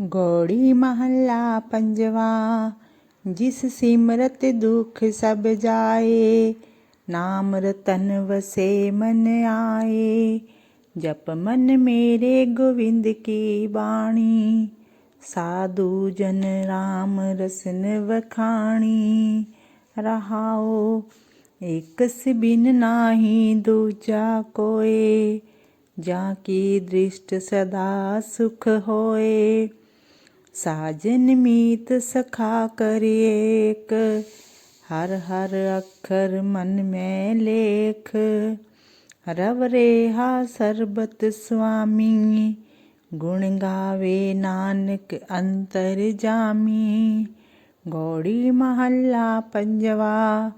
ਗੋੜੀ ਮਹੱਲਾ ਪੰਜਵਾ, ਜਿਸ ਸਿਮਰਤ ਦੁਖ ਸਭ ਜਾਏ, ਨਾਮ ਰਤਨ ਵਸੇ ਮਨ ਆਏ। ਜਪ ਮਨ ਮੇਰੇ ਗੋਵਿੰਦ ਕੀ ਬਾਣੀ, ਸਾਧੂ ਜਨ ਰਾਮ ਰਸਨ ਵਖਾਣੀ। ਰਹਾਓ, ਇਕ ਬਿਨ ਨਾਹੀ ਦੂਜਾ ਕੋਏ, ਜਾਂ ਕੀ ਦ੍ਰਿਸ਼ਟ ਸਦਾ ਸੁਖ ਹੋਏ। ਸਾਜਨ ਮੀਤ ਸਖਾ ਕਰਿਏਕ ਹਰ ਹਰ ਅੱਖਰ ਮਨ ਮੈਂ ਲੇਖ। ਰਵ ਰੇਹਾ ਸਰਬਤ ਸੁਆਮੀ, ਗੁਣ ਗਾਵੇ ਨਾਨਕ ਅੰਤਰ ਜਾਮੀ। ਗੋੜੀ ਮਹੱਲਾ ਪੰਜਵਾ,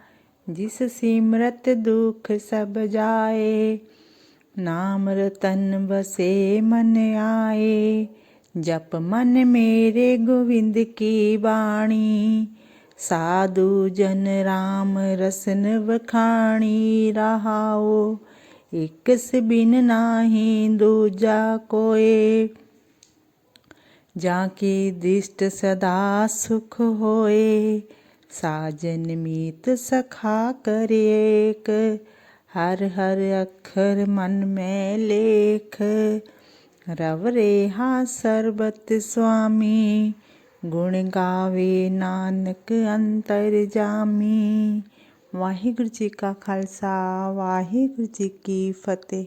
ਜਿਸ ਸਿਮਰਤ ਦੁਖ ਸਭ ਜਾਏ, ਨਾਮ ਰਤਨ ਬਸੇ ਮਨ ਆਏ। ਜਪ ਮਨ ਮੇਰੇ ਗੋਵਿੰਦ ਕੀ ਬਾਣੀ? ਸਾਧੂ ਜਨ ਰਾਮ ਰਸਨ ਵਖਾਣੀ ਰਹਾਓ ਇਕ ਬਿਨ ਨਾਹੀ ਦੂਜਾ ਕੋਏ। ਜਾਂ ਕੀ ਦ੍ਰਿਸ਼ਟ ਸਦਾ ਸੁਖ ਹੋਏ, ਸਾਜਨ ਮੀਤ ਸਖਾ ਕਰਿਏਕ ਹਰ ਹਰ ਅੱਖਰ ਮਨ ਮੈਂ ਲੇਖ ਰਵ ਰੇਹਾ ਸਰਬਤ ਸੁਆਮੀ, ਗੁਣ ਗਾਵੇ ਨਾਨਕ ਅੰਤਰ ਜਾਮੀ। ਵਾਹਿਗੁਰੂ ਜੀ ਕਾ ਖਾਲਸਾ, ਵਾਹਿਗੁਰੂ ਜੀ ਕੀ ਫਤਿਹ।